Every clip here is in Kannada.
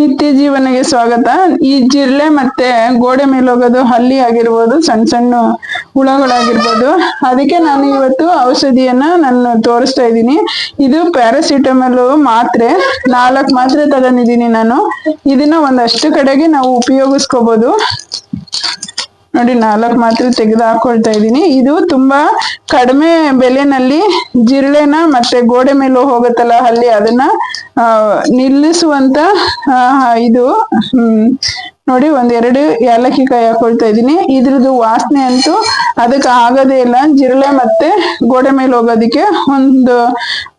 ನಿತ್ಯ ಜೀವನಗೆ ಸ್ವಾಗತ. ಈ ಜಿರ್ಲೆ ಮತ್ತೆ ಗೋಡೆ ಮೇಲೆ ಹೋಗೋದು ಹಲ್ಲಿ ಆಗಿರ್ಬೋದು ಸಣ್ಣ ಸಣ್ಣ ಹುಳಗಳಾಗಿರ್ಬೋದು. ಅದಕ್ಕೆ ನಾನು ಇವತ್ತು ಔಷಧಿಯನ್ನ ನಾನು ತೋರಿಸ್ತಾ ಇದ್ದೀನಿ. ಇದು ಪ್ಯಾರಾಸಿಟಮಲ್ ಮಾತ್ರೆ. ನಾಲ್ಕು ಮಾತ್ರೆ ತಗೊಂಡಿದ್ದೀನಿ ನಾನು. ಇದನ್ನ ಒಂದಷ್ಟು ಕಡೆಗೆ ನಾವು ಉಪಯೋಗಿಸ್ಕೋಬಹುದು ನೋಡಿ, ನಾಲ್ಕು ಮಾತ್ರೆ ತೆಗೆದು ಹಾಕೊಳ್ತಾ ಇದ್ದೀನಿ. ಇದು ತುಂಬಾ ಕಡಿಮೆ ಬೆಲೆನಲ್ಲಿ ಜಿರಳೆನ ಮತ್ತೆ ಗೋಡೆ ಮೇಲೆ ಹೋಗುತ್ತಲ್ಲ ಅಲ್ಲಿ ಅದನ್ನ ನಿಲ್ಲಿಸುವಂತ ಇದು ನೋಡಿ ಒಂದೆರಡು ಏಲಕ್ಕಿ ಕಾಯಿ ಹಾಕೊಳ್ತಾ ಇದ್ದೀನಿ. ಇದ್ರದ್ದು ವಾಸನೆ ಅಂತೂ ಅದಕ್ಕೆ ಆಗೋದೇ ಇಲ್ಲ. ಜಿರಳೆ ಮತ್ತೆ ಗೋಡೆ ಮೇಲೆ ಹೋಗೋದಕ್ಕೆ ಒಂದು,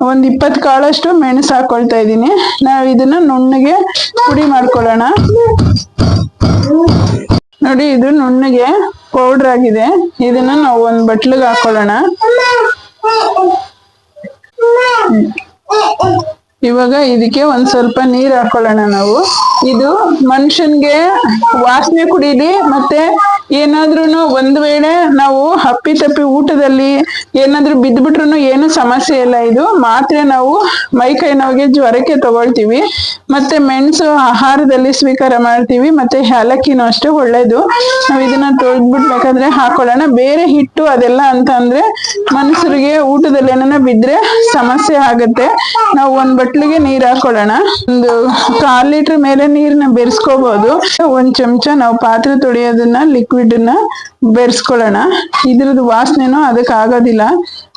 ಒಂದ್ ಇಪ್ಪತ್ತು ಕಾಳಷ್ಟು ಮೆಣಸು ಹಾಕೊಳ್ತಾ ಇದ್ದೀನಿ. ನಾವು ಇದನ್ನ ನುಣ್ಣಗೆ ಪುಡಿ ಮಾಡ್ಕೊಳ್ಳೋಣ. ನೋಡಿ, ಇದು ನುಣ್ಣಗೆ ಪೌಡರ್ ಆಗಿದೆ. ಇದನ್ನ ನಾವು ಒಂದ್ ಬಟ್ಲಿಗೆ ಹಾಕೊಳ್ಳೋಣ. ಇವಾಗ ಇದಕ್ಕೆ ಒಂದ್ ಸ್ವಲ್ಪ ನೀರ್ ಹಾಕೊಳ್ಳೋಣ ನಾವು. ಇದು ಮನುಷ್ಯನ್ಗೆ ವಾಸನೆ ಕುಡೀಲಿ ಮತ್ತೆ ಏನಾದ್ರೂ ಒಂದ್ ವೇಳೆ ನಾವು ಹಪ್ಪಿ ತಪ್ಪಿ ಊಟದಲ್ಲಿ ಏನಾದ್ರೂ ಬಿದ್ದ್ಬಿಟ್ರು ಏನು ಸಮಸ್ಯೆ ಇಲ್ಲ. ಇದು ಮಾತ್ರೆ ನಾವು ಮೈ ಕೈ ನೋವಿಗೆ ಜ್ವರಕ್ಕೆ ತಗೊಳ್ತೀವಿ. ಮತ್ತೆ ಮೆಣಸು ಆಹಾರದಲ್ಲಿ ಸ್ವೀಕಾರ ಮಾಡ್ತೀವಿ. ಮತ್ತೆ ಏಲಕ್ಕಿನೂ ಅಷ್ಟೇ ಒಳ್ಳೇದು. ನಾವು ಇದನ್ನ ತೊಳೆದ್ಬಿಟ್ಟು ಹಾಕೊಳ್ಳೋಣ. ಬೇರೆ ಹಿಟ್ಟು ಅದೆಲ್ಲ ಅಂತ ಅಂದ್ರೆ ಮನುಷ್ಯರಿಗೆ ಊಟದಲ್ಲಿ ಏನಾನ ಬಿದ್ರೆ ಸಮಸ್ಯೆ ಆಗುತ್ತೆ. ನಾವು ಒಂದ್ ಬಟ್ಲಿಗೆ ನೀರ್ ಹಾಕೊಳ್ಳೋಣ. ಒಂದು ಕಾಲ್ ಲೀಟರ್ ಮೇಲೆ ನೀರ್ನ ಬೆರೆಸ್ಕೋಬಹುದು ಒಂದ್ ಚಮಚ ನಾವು ಪಾತ್ರೆ ತೊಳೆಯೋದನ್ನ ಲಿಕ್ವಿಡ್ ನ ಬೆರೆಸ್ಕೊಳ್ಳೋಣ. ಇದ್ರದ್ದು ವಾಸನೆನೂ ಅದಕ್ಕೆ ಆಗೋದಿಲ್ಲ.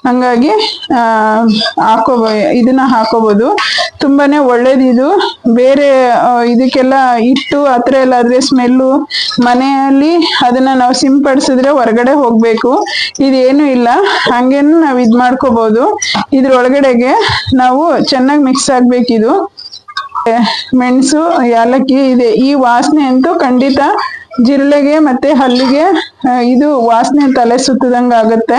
ಹಂಗಾಗಿ, ಆ, ಹಾಕೋಬೋ, ಇದನ್ನ ಹಾಕೋಬೋದು. ತುಂಬಾನೇ ಒಳ್ಳೇದಿದು ಬೇರೆ ಇದಕ್ಕೆಲ್ಲ ಇಟ್ಟು ಹತ್ರ ಎಲ್ಲ ಆದರೆ ಸ್ಮೆಲ್ಲು, ಮನೆಯಲ್ಲಿ ಅದನ್ನ ನಾವು ಸಿಂಪಡಿಸಿದ್ರೆ ಹೊರಗಡೆ ಹೋಗಬೇಕು. ಇದೇನು ಇಲ್ಲ. ಹಂಗೇನು ನಾವು ಇದ್ ಮಾಡ್ಕೋಬಹುದು ಇದ್ರೊಳಗಡೆಗೆ ನಾವು ಚೆನ್ನಾಗಿ ಮಿಕ್ಸ್ ಆಗಬೇಕಿದು. ಮೆಣಸು, ಏಲಕ್ಕಿ, ಇದೆ. ಈ ವಾಸನೆ ಅಂತೂ ಖಂಡಿತ ಜಿರಳೆಗೆ ಮತ್ತೆ ಹಲ್ಲಿಗೆ ಇದು ವಾಸನೆ ತಲೆ ಸುತ್ತದಂಗ ಆಗುತ್ತೆ.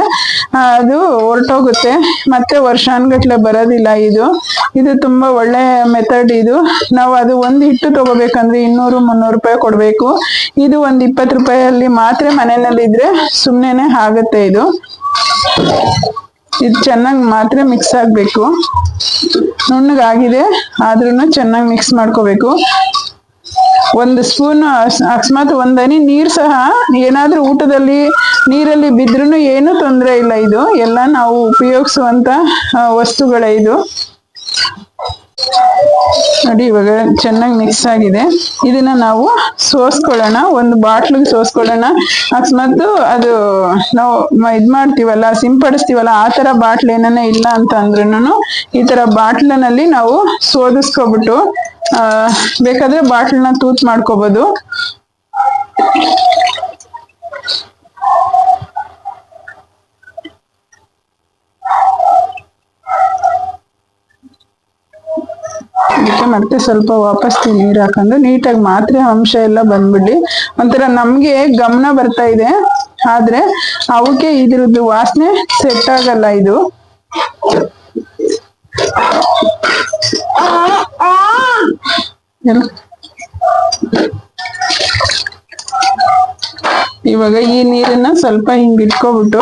ಅದು ಹೊರಟೋಗುತ್ತೆ. ಮತ್ತೆ ವರ್ಷಾನ್ಗಟ್ಲೆ ಬರೋದಿಲ್ಲ ಇದು. ಇದು ತುಂಬಾ ಒಳ್ಳೆ ಮೆಥಡ್ ಇದು. ನಾವು ಅದು ಒಂದು ಹಿಟ್ಟು ತಗೋಬೇಕಂದ್ರೆ ಇನ್ನೂರು, ಮುನ್ನೂರು ರೂಪಾಯಿ ಕೊಡಬೇಕು. ಇದು ಒಂದು ಇಪ್ಪತ್ತು ರೂಪಾಯಲ್ಲಿ ಮಾತ್ರ ಮನೆಯಲ್ಲಿ ಇದ್ರೆ ಸುಮ್ನೆನೆ ಆಗುತ್ತೆ ಇದು. ಇದು ಚೆನ್ನಾಗಿ ಮಾತ್ರ ಮಿಕ್ಸ್ ಆಗಬೇಕು. ನುಣ್ಣಗಾಗಿದೆ ಆದ್ರೂ ಚೆನ್ನಾಗಿ ಮಿಕ್ಸ್ ಮಾಡ್ಕೋಬೇಕು. ಒಂದು ಸ್ಪೂನ್ ಅಕಸ್ಮಾತ್ ಒಂದನಿ ನೀರ್ ಸಹ ಏನಾದ್ರೂ ಊಟದಲ್ಲಿ ನೀರಲ್ಲಿ ಬಿದ್ರೂ ಏನು ತೊಂದರೆ ಇಲ್ಲ ಇದು. ಎಲ್ಲ ನಾವು ಉಪಯೋಗಿಸುವಂತ ವಸ್ತುಗಳೇ ಇದು. ನೋಡಿ, ಇವಾಗ ಚೆನ್ನಾಗಿ ಮಿಕ್ಸ್ ಆಗಿದೆ. ಇದನ್ನ ನಾವು ಸೋಸ್ಕೊಳ್ಳೋಣ. ಒಂದು ಬಾಟ್ಲಿಗೆ ಸೋಸ್ಕೊಳ್ಳೋಣ. ಅಕಸ್ಮಾತ್ ಅದು ನಾವು ಇದು ಮಾಡ್ತೀವಲ್ಲ, ಸಿಂಪಡಿಸ್ತೀವಲ್ಲ, ಆ ತರ ಬಾಟ್ಲ್ ಏನಾನ ಇಲ್ಲ ಅಂತ ಅಂದ್ರೂ ಈ ತರ ಬಾಟ್ಲಿನಲ್ಲಿ ನಾವು ಸೋದಿಸ್ಕೊಬಿಟ್ಟು ಬೇಕಾದ್ರೆ ಬಾಟ್ಲನ್ನ ತೂತ್ ಮಾಡ್ಕೋಬಹುದು ಅದಕ್ಕೆ ಮತ್ತೆ ಸ್ವಲ್ಪ ವಾಪಸ್ ನೀರು ಹಾಕೊಂಡು ನೀಟಾಗಿ ಮಾತ್ರೆ ಅಂಶ ಎಲ್ಲ ಬಂದ್ಬಿಡಿ ಒಂಥರ ನಮ್ಗೆ ಗಮನ ಬರ್ತಾ ಇದೆ. ಆದ್ರೆ ಅವಕ್ಕೆ ಇದ್ರದ್ದು ವಾಸನೆ ಸೆಟ್ ಆಗಲ್ಲ ಇದು. ಇವಾಗ ಈ ನೀರನ್ನ ಸ್ವಲ್ಪ ಹಿಂಗ್ ಇಟ್ಕೊಬಿಟ್ಟು.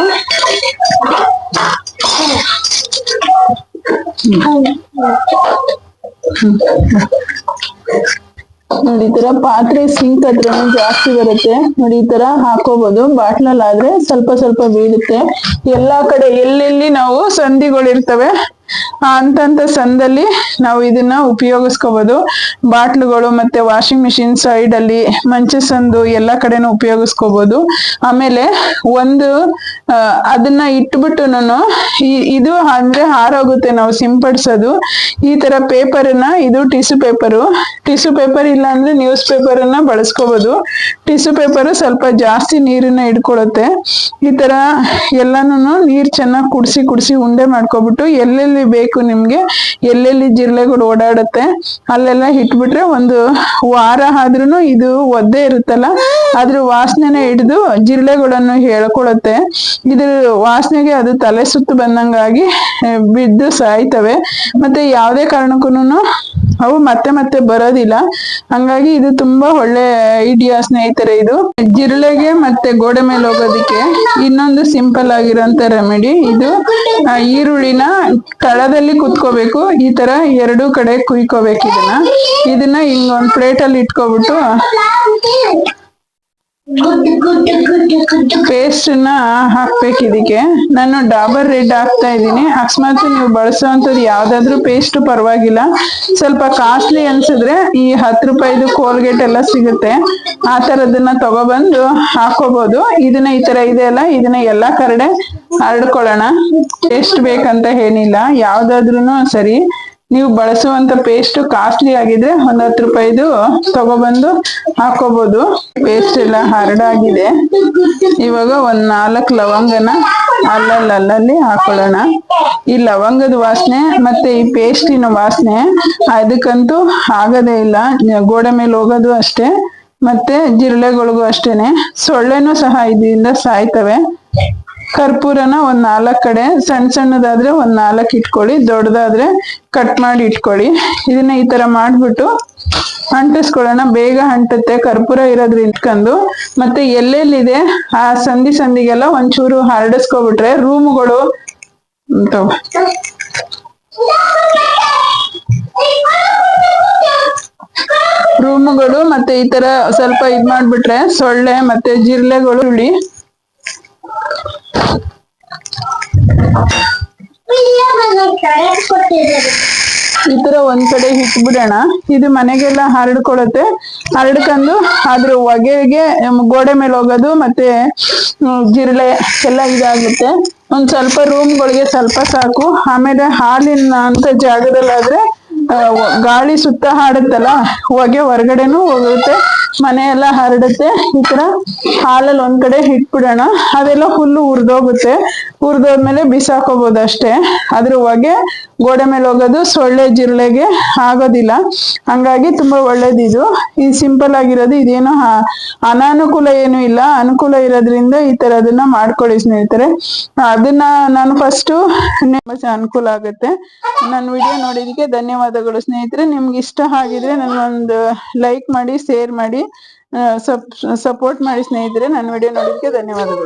ನೋಡಿ ತರ ಪಾತ್ರೆ ಸಿಂಕ್ ಹತ್ರ ಜಾಸ್ತಿ ಬರುತ್ತೆ. ನೋಡಿ, ಈ ತರ ಹಾಕೋಬಹುದು ಬಾಟ್ಲಲ್ಲಿ ಆದ್ರೆ ಸ್ವಲ್ಪ ಸ್ವಲ್ಪ ಬೀಳುತ್ತೆ. ಎಲ್ಲಾ ಕಡೆ ಎಲ್ಲೆಲ್ಲಿ ನಾವು ಸಂಧಿಗಳಿರ್ತವೆ ಅಂತಂತ ಸಂದಲ್ಲಿ ನಾವು ಇದನ್ನ ಉಪಯೋಗಿಸ್ಕೋಬಹುದು ಬಾಟ್ಲುಗಳು ಮತ್ತೆ ವಾಷಿಂಗ್ ಮಿಷಿನ್ ಸೈಡ್ ಅಲ್ಲಿ ಮಂಚ ಸಂದು ಎಲ್ಲಾ ಕಡೆನೂ ಉಪಯೋಗಿಸ್ಕೋಬಹುದು ಆಮೇಲೆ ಒಂದು ಅದನ್ನ ಇಟ್ಬಿಟ್ಟು ಇದು ಅಂದ್ರೆ ಹಾರೋಗುತ್ತೆ ನಾವು ಸಿಂಪಡಿಸೋದು. ಈ ತರ ಪೇಪರ್ನ ಇದು ಟಿಶ್ಯೂ ಪೇಪರು. ಟಿಶ್ಯೂ ಪೇಪರ್ ಇಲ್ಲ ಅಂದ್ರೆ ನ್ಯೂಸ್ ಪೇಪರ್ ಅನ್ನ ಬಳಸ್ಕೋಬಹುದು ಟಿಶ್ಯೂ ಪೇಪರ್ ಸ್ವಲ್ಪ ಜಾಸ್ತಿ ನೀರನ್ನ ಇಟ್ಕೊಳತ್ತೆ ಈ ತರ ಎಲ್ಲಾನು ನೀರ್ ಚೆನ್ನಾಗಿ ಕುಡ್ಸಿ ಕುಡಿಸಿ ಉಂಡೆ ಮಾಡ್ಕೊಬಿಟ್ಟು ಎಲ್ಲೆಲ್ಲಿ ಬೇಕು ನಿಮ್ಗೆ. ಎಲ್ಲೆಲ್ಲಿ ಜಿರಳೆಗಳು ಓಡಾಡುತ್ತೆ, ಅಲ್ಲೆಲ್ಲ ಇಟ್ಬಿಟ್ರೆ ಒಂದು ವಾರ ಆದ್ರೂ ಇದು ಒದ್ದೆ ಇರುತ್ತಲ್ಲ, ಅದ್ರ ವಾಸನೆನ ಹಿಡಿದು ಜಿರಳೆಗಳನ್ನು ಹೇಳ್ಕೊಳತ್ತೆ. ಇದ್ರ ವಾಸನೆಗೆ ಅದು ತಲೆ ಸುತ್ತು ಬಂದಂಗಾಗಿ ಬಿದ್ದು ಸಾಯ್ತವೆ. ಮತ್ತೆ ಯಾವುದೇ ಕಾರಣಕ್ಕೂ ಅವು ಮತ್ತೆ ಮತ್ತೆ ಬರೋದಿಲ್ಲ. ಹಂಗಾಗಿ ಇದು ತುಂಬಾ ಒಳ್ಳೆ ಐಡಿಯಾ ಸ್ನೇಹಿತರೆ ಇದು. ಜಿರಳೆಗೆ ಮತ್ತೆ ಗೋಡೆ ಮೇಲೆ ಹೋಗೋದಿಕ್ಕೆ ಇನ್ನೊಂದು ಸಿಂಪಲ್ ಆಗಿರೋಂತ ರೆಮಿಡಿ ಇದು. ಈರುಳ್ಳಿನ ತಳದಲ್ಲಿ ಕುತ್ಕೋಬೇಕು. ಈ ತರ ಎರಡು ಕಡೆ ಕುಯ್ಕೋಬೇಕು ಇದನ್ನ. ಇದನ್ನ ಹಿಂಗ್ ಒಂದ್ ಪ್ಲೇಟ್ ಅಲ್ಲಿ ಇಟ್ಕೊಬಿಟ್ಟು ಪೇಸ್ಟ್ ಹಾಕ್ಬೇಕು ಇದಕ್ಕೆ. ನಾನು ಡಾಬರ್ ರೆಡ್ ಹಾಕ್ತಾ ಇದ್ದೀನಿ. ಅಕಸ್ಮಾತ್ ನೀವು ಬಳಸೋವಂಥದ್ದು ಯಾವ್ದಾದ್ರು ಪೇಸ್ಟ್ ಪರವಾಗಿಲ್ಲ. ಸ್ವಲ್ಪ ಕಾಸ್ಟ್ಲಿ ಅನ್ಸಿದ್ರೆ ಈ ಹತ್ತು ರೂಪಾಯಿದು ಕೋಲ್ಗೇಟ್ ಎಲ್ಲ ಸಿಗುತ್ತೆ. ಆ ತರದನ್ನ ತಗೊಬಂದು ಹಾಕೋಬಹುದು ಇದನ್ನ ಈ ತರ ಇದೆ ಅಲ್ಲ, ಇದನ್ನ ಎಲ್ಲಾ ಕಡೆ ಹರಡ್ಕೊಳ್ಳೋಣ. ಎಷ್ಟು ಬೇಕಂತ ಏನಿಲ್ಲ. ಯಾವ್ದಾದ್ರೂ ಸರಿ. ನೀವು ಬಳಸುವಂತ ಪೇಸ್ಟ್ ಕಾಸ್ಟ್ಲಿ ಆಗಿದ್ರೆ ಒಂದ್ ಹತ್ತು ರೂಪಾಯಿದು ತಗೊಬಂದು ಹಾಕೋಬಹುದು ಪೇಸ್ಟ್ ಎಲ್ಲ ಹರಡಾಗಿದೆ. ಇವಾಗ ಒಂದ್ ನಾಲ್ಕು ಲವಂಗನ ಅಲ್ಲಲ್ಲಿ ಅಲ್ಲಲ್ಲಿ ಹಾಕೊಳ್ಳೋಣ. ಈ ಲವಂಗದ ವಾಸನೆ ಮತ್ತೆ ಈ ಪೇಸ್ಟಿನ ವಾಸನೆ ಅದಕ್ಕಂತೂ ಆಗದೇ ಇಲ್ಲ. ಗೋಡೆ ಮೇಲೆ ಹೋಗೋದು ಅಷ್ಟೇ. ಮತ್ತೆ ಜಿರಳೆಗಳಿಗೂ ಅಷ್ಟೇನೆ. ಸೊಳ್ಳೆನೂ ಸಹ ಇದರಿಂದ ಸಾಯ್ತವೆ. ಕರ್ಪೂರನ ಒಂದ್ ನಾಲ್ಕ್ ಕಡೆ ಸಣ್ಣ ಸಣ್ಣದಾದ್ರೆ ಒಂದ್ ನಾಲ್ಕು ಇಟ್ಕೊಳ್ಳಿ, ದೊಡ್ಡದಾದ್ರೆ ಕಟ್ ಮಾಡಿ ಇಟ್ಕೊಳ್ಳಿ. ಇದನ್ನ ಈ ತರ ಮಾಡ್ಬಿಟ್ಟು ಅಂಟಿಸ್ಕೊಳ್ಳೋಣ. ಬೇಗ ಅಂಟುತ್ತೆ. ಕರ್ಪೂರ ಇರೋದ್ರಿಂದ ಇಟ್ಕೊಂಡು. ಮತ್ತೆ ಎಲ್ಲೆಲ್ಲಿದೆ? ಆ ಸಂಧಿ ಸಂಧಿಗೆಲ್ಲ ಒಂಚೂರು ಹರಡಿಸ್ಕೊಬಿಟ್ರೆ ರೂಮ್ಗಳು ರೂಮ್ಗಳು ಮತ್ತೆ ಈ ತರ ಸ್ವಲ್ಪ ಇದ್ ಮಾಡ್ಬಿಟ್ರೆ ಸೊಳ್ಳೆ ಮತ್ತೆ ಜಿರ್ಲೆಗಳು ಉಳಿ. ಈ ತರ ಒಂದ್ ಕಡೆ ಇಟ್ಬಿಡೋಣ. ಇದು ಮನೆಗೆಲ್ಲ ಹರಡ್ಕೊಳತ್ತೆ ಹರಡ್ಕೊಂಡು ಅದ್ರ ಹೊಗೆಗೆ ಗೋಡೆ ಮೇಲೆ ಹೋಗೋದು ಮತ್ತೆ ಜಿರಳೆ ಎಲ್ಲ ಇದಾಗುತ್ತೆ. ಒಂದ್ ಸ್ವಲ್ಪ ರೂಮ್ಗಳಿಗೆ ಸ್ವಲ್ಪ ಸಾಕು. ಆಮೇಲೆ ಹಾಲಿನ ಅಂತ ಜಾಗದಲ್ಲಾದ್ರೆ ಗಾಳಿ ಸುತ್ತ ಹಾಡುತ್ತಲ್ಲ, ಹೊಗೆ ಹೊರಗಡೆನೂ ಹೋಗುತ್ತೆ. ಮನೆ ಎಲ್ಲ ಹರಡುತ್ತೆ. ಈ ತರ ಹಾಲಲ್ಲಿ ಒಂದ್ ಕಡೆ ಇಟ್ಬಿಡೋಣ. ಅದೆಲ್ಲ ಹುಲ್ಲು ಹುರಿದೋಗುತ್ತೆ ಹುರಿದೋದ್ಮೇಲೆ ಬಿಸಾಕೋಬಹುದು ಅಷ್ಟೇ ಅದ್ರ ಹೊಗೆ ಗೋಡೆ ಮೇಲೆ ಹೋಗೋದು ಸೊಳ್ಳೆ ಜಿರಳೆಗೆ ಆಗೋದಿಲ್ಲ. ಹಂಗಾಗಿ ತುಂಬಾ ಒಳ್ಳೇದಿದು ಇದು. ಸಿಂಪಲ್ ಆಗಿರೋದು ಇದೇನು ಅನಾನುಕೂಲ ಏನು ಇಲ್ಲ. ಅನುಕೂಲ ಇರೋದ್ರಿಂದ ಈ ತರ ಅದನ್ನ ಮಾಡ್ಕೊಳ್ಳಿ ಸ್ನೇಹಿತರೆ. ಅದನ್ನ ನಾನು ಫಸ್ಟ್ ಅನುಕೂಲ ಆಗುತ್ತೆ. ನನ್ನ ವಿಡಿಯೋ ನೋಡಿದಕ್ಕೆ ಧನ್ಯವಾದಗಳು ಸ್ನೇಹಿತರೆ. ನಿಮ್ಗೆ ಇಷ್ಟ ಆಗಿದ್ರೆ ನನ್ಗೊಂದು ಲೈಕ್ ಮಾಡಿ ಶೇರ್ ಮಾಡಿ ಸಪೋರ್ಟ್ ಮಾಡಿ ಸ್ನೇಹಿತರೆ. ನನ್ನ ವಿಡಿಯೋ ನೋಡಿದಕ್ಕೆ ಧನ್ಯವಾದಗಳು.